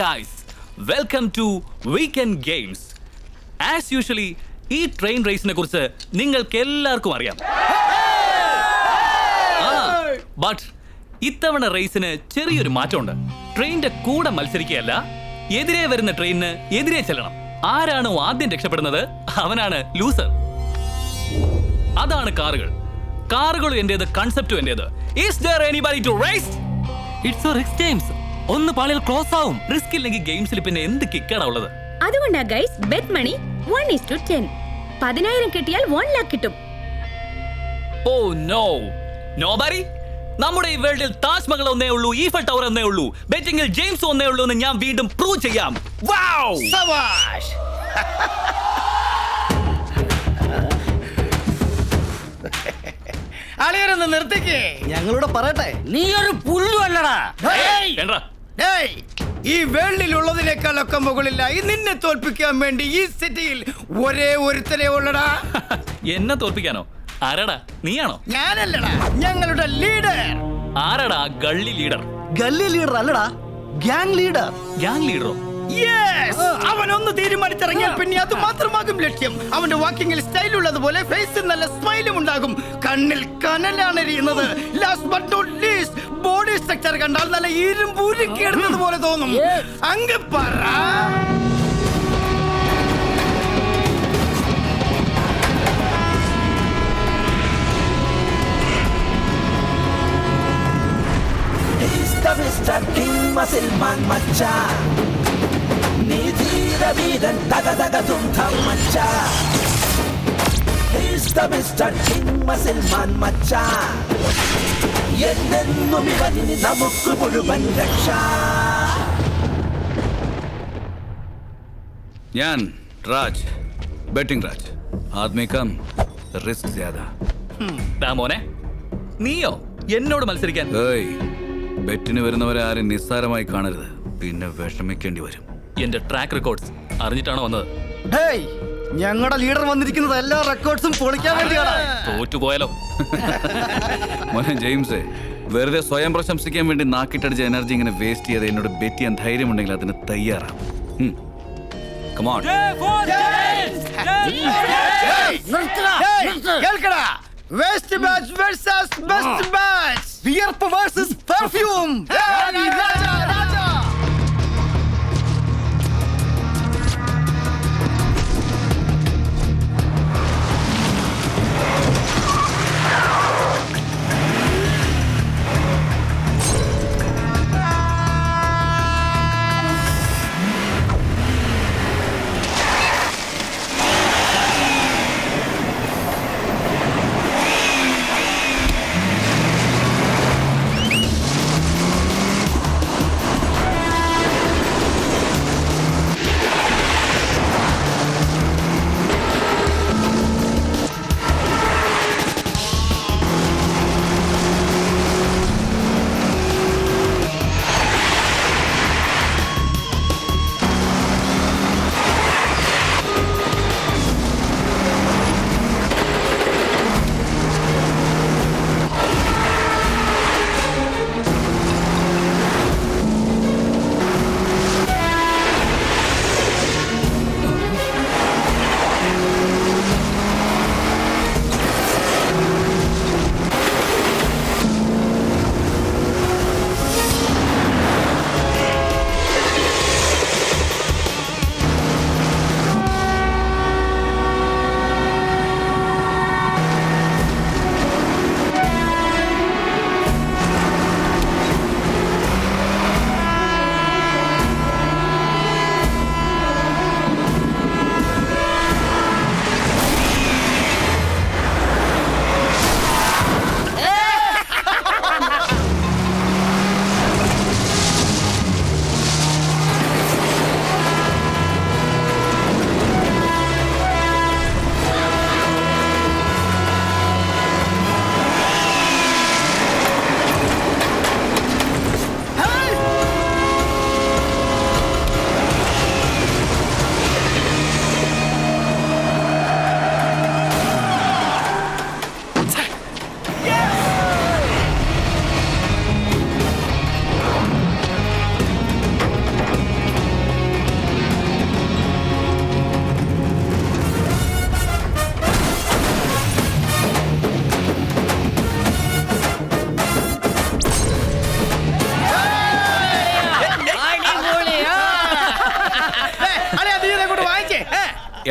Guys welcome to weekend games as usually ഈ train റേസിനെ കുറിച്ച് നിങ്ങൾക്ക് എല്ലാവർക്കും അറിയാം ബട്ട് ഇത്തവണ റേസിന് ചെറിയൊരു മാറ്റമുണ്ട്. ട്രെയിനിന്റെ കൂടെ മത്സരിക്കുകയല്ല എതിരെ വരുന്ന ട്രെയിനിന് എതിരെ ചെല്ലണം. ആരാണോ ആദ്യം രക്ഷപ്പെടുന്നത് അവനാണ് ലൂസർ അതാണ് കാറുകൾ. കാറുകളും എന്റേത് കൺസെപ്റ്റും എന്റേത്. Is there anybody to race it's risk games ഒന്ന് പാളിയിൽ ക്ലോസ് ആവും. റിസ്ക് ഇല്ലെങ്കിൽ ഗെയിംസിൽ പിന്നെ എന്ത് കിക്കാണ് ഉള്ളത്? അതുകൊണ്ടാ guys bet money one is to ten പതിനായിരം കിട്ടിയാൽ വൺ ലാക്ക് കിട്ടും. ഓ നോ നോബാരി നമ്മുടെ ഈ വേൾഡിൽ താജ്മഹൽ ഒന്നേ ഉള്ളൂ ഈഫൽ ടവർ ഒന്നേ ഉള്ളൂ ബെറ്റിംഗിൽ ജെയിംസ് ഒന്നേ ഉള്ളൂ എന്ന് ഞാൻ വീണ്ടും പ്രൂവ് ചെയ്യാം. വൗ സവാഷ് അളിയരൊന്ന് നിർത്തിക്കേ. ഞങ്ങളോട് പറയട്ടെ. നീ ഒരു പുല്ലു അല്ലടാ. ഡേയ്, ഈ വേൾഡിലുള്ളതിനേക്കാളൊക്കെ മുകളിലായി നിന്നെ തോൽപ്പിക്കാൻ വേണ്ടി ഈ സിറ്റിയിൽ ഒരേ ഒരുത്തനെ ഉള്ളടാ. എന്നെ തോൽപ്പിക്കാനോ? ആരാടാ? നീയാണോ? ഞാനല്ലടാ ഞങ്ങളുടെ ലീഡർ. ആരാടാ ഗള്ളി ലീഡർ? ഗള്ളി ലീഡർ അല്ലടാ ഗ്യാങ് ലീഡർ. ഗ്യാങ് ലീഡറോ? അവൻ ഒന്ന് തീരുമാനിച്ചിറങ്ങിയാൽ പിന്നെ അത് മാത്രമാകും ലക്ഷ്യം. അവന്റെ വാക്കിങ്ങിൽ സ്റ്റൈൽ ഉള്ളതുപോലെ ഫേസിൽ നല്ല സ്മൈലും ഉണ്ടാകും. കണ്ണിൽ കനലാണ് എരിയുന്നത്. Last but not least body structure കണ്ടാൽ നല്ല ഇരുമ്പ് ഉരുക്കിയെടുത്തത് പോലെ തോന്നും. അങ്ങ് പറ. He's the Mr. King Muscle Man Macha. Matcha He's the Mr. King Muscle Man Macha എന്നെന്നും ഇവനിന് നമുക്ക് മുഴുവൻ രക്ഷ. ഞാൻ രാജ് ബെറ്റിംഗ് രാജ്. ആദ്മി കം റിസ്ക് ജ്യാദാ. ദാ മോനെ. നീയോ എന്നോട് മത്സരിക്കാൻ? ഏയ് ബെറ്റിന് വരുന്നവരെ ആരും നിസ്സാരമായി കാണരുത്. പിന്നെ വിഷമിക്കേണ്ടി വരും. എന്റെ ട്രാക്ക് റെക്കോർഡ്സ് അറിഞ്ഞിട്ടാണോ വന്നത്? ഡേയ് ഞങ്ങളുടെ ലീഡർ വന്നിരിക്കുന്നത് എല്ലാ റെക്കോർഡ്സും പൊളിക്കാൻ വേണ്ടിയാണ്. തോറ്റുപോയാലോ? മോനെ ജെയിംസേ വെറുതെ സ്വയം പ്രശംസിക്കാൻ വേണ്ടി നാക്കിട്ടടിച്ച എനർജി ഇങ്ങനെ വേസ്റ്റ് ചെയ്ത് എന്നോട് ബെറ്റ് ചെയ്യാൻ ധൈര്യമുണ്ടെങ്കിൽ അതിന് തയ്യാറാവും come on കേൾക്കടാ. West batch versus best batch വിയർപ്പ് വേഴ്സസ് പെർഫ്യൂം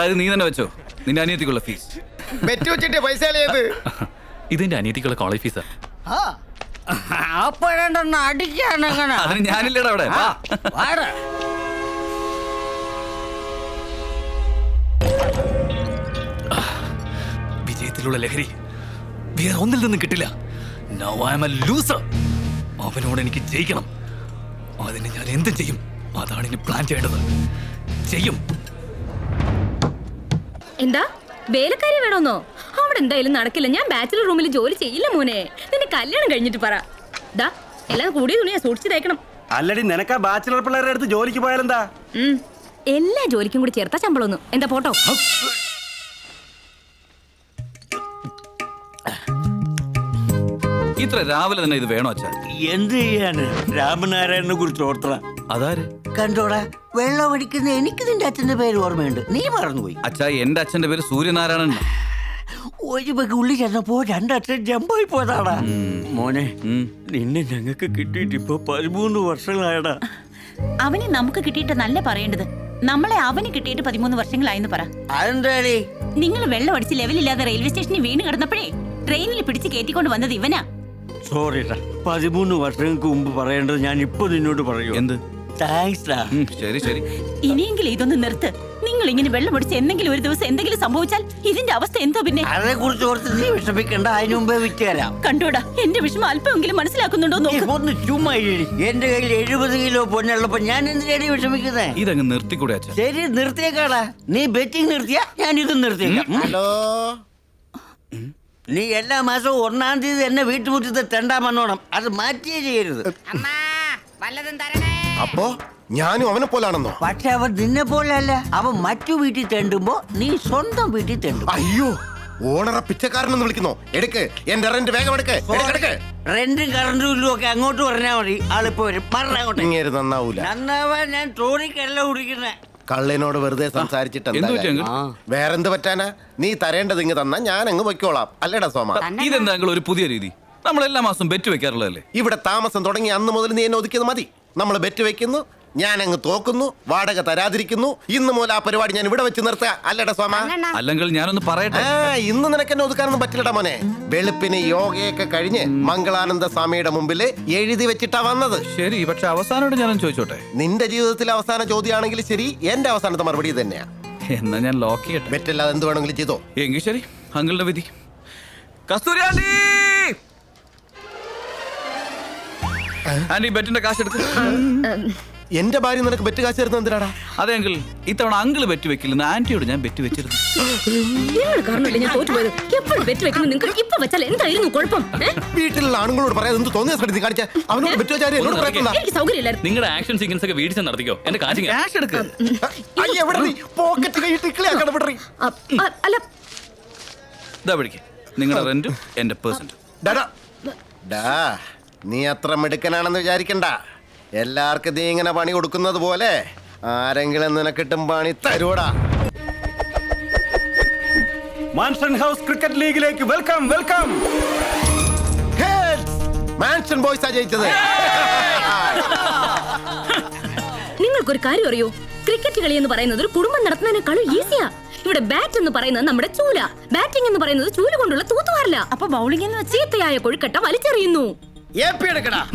എടാ ഇത് നീ തന്നെ വെച്ചോ. നിന്റെ അനിയത്തിക്കുള്ള ഫീസ് ബെറ്റ് വെച്ചിട്ട് പൈസ കളയത് ഇതിന്റെ അനിയത്തിക്കുള്ള കോളേജ് ഫീസാ അപ്പോഴെണ്ണം അടിക്കാനെങ്ങനെ അതിന് ഞാനില്ലടാ അവിടെ. വാ. വാടാ. വിജയത്തിലുള്ള ലഹരി വേറെ ഒന്നിൽ നിന്നും കിട്ടില്ല. നൗ ഐ എ ലൂസർ അവനോട് എനിക്ക് ജയിക്കണം. അതിന് ഞാൻ എന്തും ചെയ്യും. അതാണ് ഇനി പ്ലാൻ ചെയ്യേണ്ടത്. ചെയ്യും. എന്താ? വേലക്കാരി വേണമെന്നോ അവിടെ എന്തായാലും നടക്കില്ല. ഞാൻ ബാച്ചിലർ റൂമിൽ ജോലി ചെയ്യില്ല മോനെ. നിന്റെ കല്യാണം കഴിഞ്ഞിട്ട് പറ. ദാ എല്ലാം കൂടിയ തുണിയാ സൂക്ഷിച്ചു തേക്കണം. അല്ലടി നിനക്കാ ബാച്ചിലർ പിള്ളേരുടെ അടുത്ത് ജോലിക്ക് പോയാലെന്താ? എന്താ എല്ലാ ജോലിക്കും കൂടി ചേർത്താ ശമ്പളം ഒന്നും എന്താ പോട്ടോ? ഇത്ര രാവിലെ തന്നെ ഇത് വേണോ അച്ഛാ? എന്ത് ചെയ്യാന്? രാമനാരായണനെ കുറിച്ച് ഓർത്തറ അതാര്? കണ്ടോടാ വെള്ളം അടിക്കുന്ന എനിക്ക് നിന്റെ അച്ഛന്റെ പേര് ഓർമ്മയുണ്ട്. നീ മറന്നുപോയി. അച്ഛാ എന്റെ അച്ഛന്റെ പേര് സൂര്യനാരായണൻ. ഒരു പക്ക് ഉള്ളി ചെന്നപ്പോ രണ്ടച്ഛൻ ജമ്പായി പോയതാടാ. മോനെ. നിന്നെ ഞങ്ങൾക്ക് കിട്ടിയിട്ട് ഇപ്പൊ പതിമൂന്ന് വർഷങ്ങളായടാ. അവനെ നമുക്ക് കിട്ടിയിട്ട് നല്ല പറയേണ്ടത്. നമ്മളെ അവന് കിട്ടിയിട്ട് പതിമൂന്ന് വർഷങ്ങളായെന്ന് പറ. അതെന്താടി? നിങ്ങൾ വെള്ളം അടിച്ച് ലെവലില്ലാതെ റെയിൽവേ സ്റ്റേഷനിൽ വീണ് കിടന്നപ്പോഴേ ട്രെയിനിൽ പിടിച്ച് കയറ്റിക്കൊണ്ട് വന്നത് ഇവനാ. സോറി പതിമൂന്ന് വർഷങ്ങൾക്ക് മുമ്പ് പറയേണ്ടത് ഞാൻ ഇപ്പൊ നിന്നോട് പറയൂ? എന്ത്? താങ്ക്സ് ഡാ ശരി ശരി. ഇനിയെങ്കിലും ഇതൊന്ന് നിർത്ത്. നിങ്ങൾ ഇങ്ങനെ വെള്ളം അടിച്ച് എന്തെങ്കിലും ഒരു ദിവസം എന്തെങ്കിലും സംഭവിച്ചാൽ ഇതിന്റെ അവസ്ഥ എന്തോ പിന്നെ? കുറിച്ച് നീ വിഷമിക്കണ്ട അതിനു മുമ്പേ വിറ്റ് തരാം. കണ്ടോടാ എന്റെ വിഷമം അല്പമെങ്കിലും മനസ്സിലാക്കുന്നുണ്ടോ നോക്ക്. ഒന്ന് ചുമ്മാ ഇരി. എന്റെ കയ്യിൽ എഴുപത് കിലോ പൊന്നുള്ളപ്പോ ഞാൻ എന്തിനാണ് വിഷമിക്കുന്നേ? ഇതങ്ങ് നിർത്തിക്കൂടെ ശരി നിർത്തിയേക്കാടാ. നീ ബെറ്റിംഗ് നിർത്തിയാ ഞാൻ ഇതും നിർത്തിയേക്കാം. ഉം. ഹലോ? നീ എല്ലാ മാസവും ഒന്നാം തീയതി എന്നെ വീട്ടുമുറ്റത്ത് തെണ്ടാൻ വന്നോണം. അത് മാറ്റിയേ ചെയ്യരുത്. അപ്പോ ഞാനും അവനെ പോലാണെന്നോ? പക്ഷെ അവൻ നിന്നെ പോലല്ല അവൻ മറ്റു വീട്ടിൽ തെണ്ടുമ്പോ നീ സ്വന്തം വീട്ടിൽ തെണ്ടും. അയ്യോ ഓണറ പിച്ചക്കാരനെന്ന് വിളിക്കുന്നോ? എടുക്ക് എന്റെ റെന്റ് വേഗം എടുക്ക് എടുക്ക്, എടുക്ക്. റെന്റും കറണ്ടും ഇല്ലും ഒക്കെ അങ്ങോട്ട് പറഞ്ഞാൽ മതി. ആളിപ്പോ വരും. പറഞ്ഞ ഇങ്ങേര് നന്നാവൂല. നന്നാവാൻ ഞാൻ തോണിക്കല്ല കുടിക്കുന്നേ. കള്ളിനോട് വെറുതെ സംസാരിച്ചിട്ട് എന്താ എന്ത് പറ്റി കാര്യം? വേറെന്ത് പറ്റാനാ? നീ തരേണ്ടത് ഇങ്ങ് തന്നാ ഞാൻ അങ്ങ് പൊയ്ക്കോളാം. അല്ലേടാ സോമ? ഇതെന്താ ഒരു പുതിയ രീതി? നമ്മൾ എല്ലാ മാസം ബെറ്റ് വെക്കാറുള്ളതല്ലേ? ഇവിടെ താമസം തുടങ്ങി അന്ന് മുതൽ നീ എന്നെ ഒതുക്കിയത് മതി. നമ്മൾ ബെറ്റ് വെക്കുന്നു ഞാൻ അങ്ങ് തോക്കുന്നു വാടക തരാതിരിക്കുന്നു. ഇന്ന് മുതൽ ആ പരിപാടി ഞാൻ ഇവിടെ വെച്ച് നിർത്തുക. അല്ലടാ സ്വാമ. അല്ലെങ്കിൽ ഞാനൊന്ന് പറയട്ടെ? ആ ഇന്ന് നിനക്ക് എന്നെ ഒതുക്കാനൊന്നും പറ്റില്ലടാ മോനെ. വെളുപ്പിന് യോഗയൊക്കെ കഴിഞ്ഞ് മംഗളാനന്ദ സ്വാമിയുടെ മുമ്പിൽ എഴുതി വെച്ചിട്ടാ വന്നത്. ശരി പക്ഷെ അവസാനമായിട്ട് ഞാനൊന്ന് ചോദിച്ചോട്ടെ? നിന്റെ ജീവിതത്തിലെ അവസാന ചോദ്യമാണെങ്കിൽ ശരി എന്റെ അവസാനത്തെ മറുപടി ഇത് തന്നെയാ. എന്നാ ഞാൻ ലോക്ക് ചെയ്യട്ടെ? ബെറ്റല്ലാതെ എന്ത് വേണമെങ്കിലും ചെയ്തോ. എങ്കിൽ ശരി അങ്കിളുടെ വിധി. കസ്തൂരി ആന്റി ബെറ്റിന്റെ കാശ് എടുക്കും. എന്റെ ഭാര്യ നിനക്ക് ബെറ്റ് കാശ് തരുന്നത് എന്തിനാടാ? അതെ അങ്കിൾ ഇത്തവണ അങ്കിൾ ബെറ്റ് വെക്കില്ലെന്ന് ആന്റിയോട് ഞാൻ ബെറ്റ് വെച്ചിരുന്നു. നിങ്ങൾ കാരണമല്ലേ ഞാൻ തോറ്റുപോയത്? എപ്പോഴും ബെറ്റ് വെക്കുന്നു നിങ്ങൾക്ക് ഇപ്പൊ വെച്ചാൽ എന്തായിരുന്നു കുഴപ്പം? ഏ? വീട്ടിലുള്ള ആണുങ്ങളോട് പറയാതെ എന്ത് തോന്നിയ നീ കാണിച്ച? അവനോട് ബെറ്റ് വെച്ചാൽ എന്നോട് എനിക്ക് സൗകര്യമില്ലായിരുന്നു. നിങ്ങളുടെ ആക്ഷൻ സീക്വൻസ് ഒക്കെ വീടിച്ച് നടത്തിക്കോ. എന്റെ കാശ് ഇങ്ങ്. ക്യാഷ് എടുക്ക്. അയ്യ എവിടെ നീ? പോക്കറ്റ് കൈയിട്ട് ഇക്കിളിയാക്കണം വിടറി അ- അ- അല്ല. ഇതാ പിടിക്ക്. നിങ്ങളുടെ റെന്റും എന്റെ പേഴ്സന്റും. ഡാ ഡാ. നീ അത്ര മിടുക്കനാണെന്ന് വിചാരിക്കണ്ട. എല്ലാവർക്കും നീ ഇങ്ങനെ പണി കൊടുക്കുന്നത് പോലെ ആരെങ്കിലും നിനക്കിട്ടും പണി തരൂടാ മാൻഷൻ ഹൗസ് ക്രിക്കറ്റ് ലീഗിലേക്ക് വെൽക്കം വെൽക്കം. മാൻഷൻ ബോയ്സ് ബോയ്സാ ജയിച്ചത്. നിങ്ങൾക്കൊരു കാര്യം അറിയോ? ക്രിക്കറ്റ് കളി എന്ന് പറയുന്നത് ഒരു കുടുംബം നടത്തുന്നതിനേക്കാളും ഈസിയാ. ഇവിടെ ബാറ്റ് എന്ന് പറയുന്നത് നമ്മുടെ ചൂല. ബാറ്റിംഗ് എന്ന് പറയുന്നത് ചൂല കൊണ്ടുള്ള തൂത്തുവാറില്ല അപ്പൊ ബൗളിംഗ് എന്ന് വെച്ചാൽ ചീത്തയായ കൊഴുക്കട്ട വലിച്ചെറിയുന്നു. എടുക്കടാ.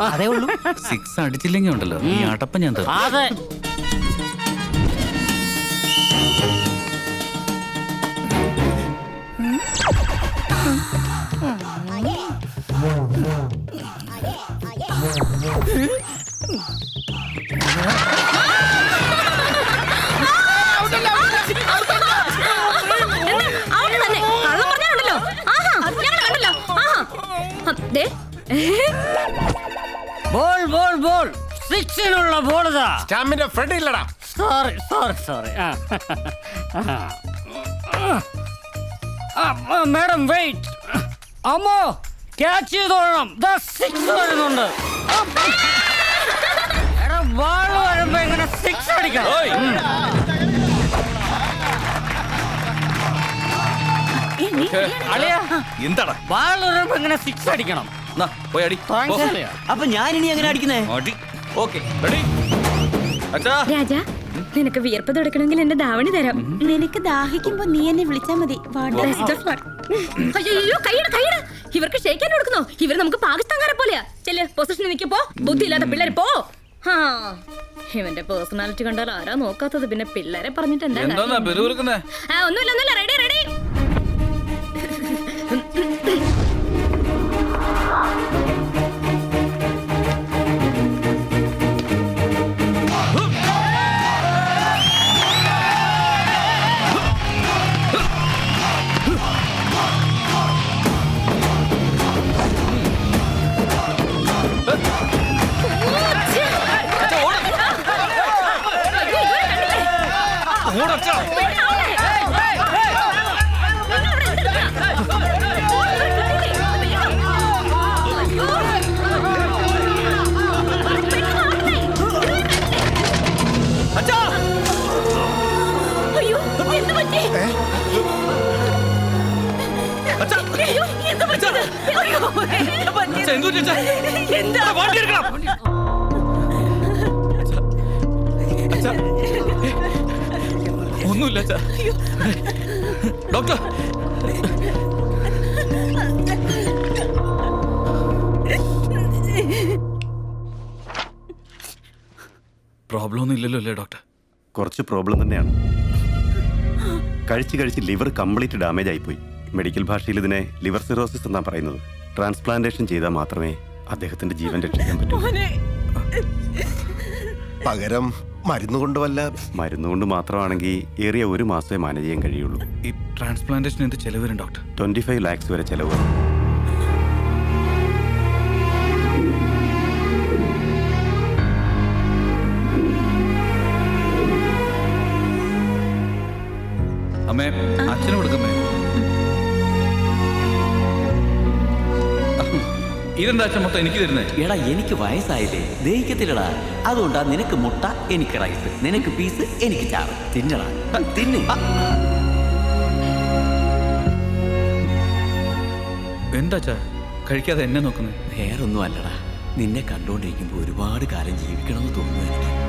അതേ ഉള്ളൂ. സിക്സ് അടിച്ചില്ലെങ്കിൽ ഉണ്ടല്ലോ. ഈ അടപ്പ ഞാൻ തരും അതെ. അവിടെ ബോൾ ബോൾ ബോൾ. സിക്സിലുള്ള ബോൾ ഇതാ. സ്റ്റാമ്പിന്റെ ഫ്രണ്ട് ഇല്ലടാ. Sorry sorry sorry madam wait അമ്മോ ക്യാച്ച് ചെയ്തോളണം സിക്സ് വരുന്നുണ്ട്. എടാ ബോൾ വരുമ്പോ ഇങ്ങനെ സിക്സ് അടിക്കാം എന്താടാ? ബാൾ വരുമ്പോ ഇങ്ങനെ സിക്സ് അടിക്കണം. നാ, പോയി അടി. അപ്പൊ ഞാൻ ഇനി എങ്ങനെ അടിക്കുന്നേ? അടി. അച്ഛാ. രാജ നിനക്ക് വിയർപ്പ് തുടക്കണമെങ്കിൽ എന്റെ ധാവണി തരാം. നിനക്ക് ദാഹിക്കുമ്പോ നീ എന്നെ വിളിച്ചാ മതി. വാടാ. Best of luck. അയ്യോ കൈയിട കൈയിട. ഇവർക്ക് ഷേക്കാൻ കൊടുക്കുന്നോ. ഇവർ നമുക്ക് പാകിസ്ഥാൻകാരെ പോലെയാ. ചെല്ല് പൊസിഷനിൽ നിൽക്കപ്പോ ബുദ്ധിയില്ലാത്ത പിള്ളേർ പോ. ആ ഇവന്റെ പേഴ്സണാലിറ്റി കണ്ടാൽ ആരാ നോക്കാത്തത്? പിന്നെ പിള്ളേരെ പറഞ്ഞിട്ട് എന്താ എന്താന്നാ കാര്യം? പെരുവിറുക്കുന്നേ? ആ ഒന്നുമില്ല ഒന്നുമില്ല. റെഡി റെഡി അയ്യോ പറ്റിയത്? എന്താ ഒന്നുമില്ല ഡോക്ടർ. പ്രോബ്ലം ഒന്നും ഇല്ലല്ലോ അല്ലേ ഡോക്ടർ? കുറച്ച് പ്രോബ്ലം തന്നെയാണ്. കഴിച്ച് കഴിച്ച് ലിവർ കംപ്ലീറ്റ് ഡാമേജ് ആയിപ്പോയി മെഡിക്കൽ ഭാഷയിൽ ഇതിനെ ലിവർ സിറോസിസ് എന്നാണ് പറയുന്നത്. ട്രാൻസ്പ്ലാന്റേഷൻ ചെയ്താൽ മാത്രമേ അദ്ദേഹത്തിന്റെ ജീവൻ രക്ഷിക്കാൻ പറ്റൂ. പകരം മരുന്ന് കൊണ്ട് വല്ല മരുന്ന് കൊണ്ട് മാത്രമാണെങ്കിൽ ഏറിയ ഒരു മാസമേ മാനേജ് ചെയ്യാൻ കഴിയുള്ളൂ. ഈ ട്രാൻസ്പ്ലാന്റേഷൻ എന്ത് ചെലവ് വരും ഡോക്ടർ? ട്വന്റി ഫൈവ് ലാക്സ് വരെ ചെലവ് വരും. അമ്മേ അച്ഛന് കൊടുക്കമ്മേ ഇതെന്താ അച്ഛൻ മൊത്തം എനിക്ക് തരുന്നേ? എടാ എനിക്ക് വയസ്സായില്ലേ? ദഹിക്കത്തില്ലടാ. അതുകൊണ്ടാ നിനക്ക് മുട്ട എനിക്ക് റൈസ് നിനക്ക് പീസ് എനിക്ക് ചാറ് തിന്നടാ. തിന്നു. എന്താച്ചാ കഴിക്കാതെ എന്നെ നോക്കുന്നത് വേറൊന്നും അല്ലടാ. നിന്നെ കണ്ടുകൊണ്ടിരിക്കുമ്പോൾ ഒരുപാട് കാലം ജീവിക്കണമെന്ന് തോന്നുന്നു എനിക്ക്.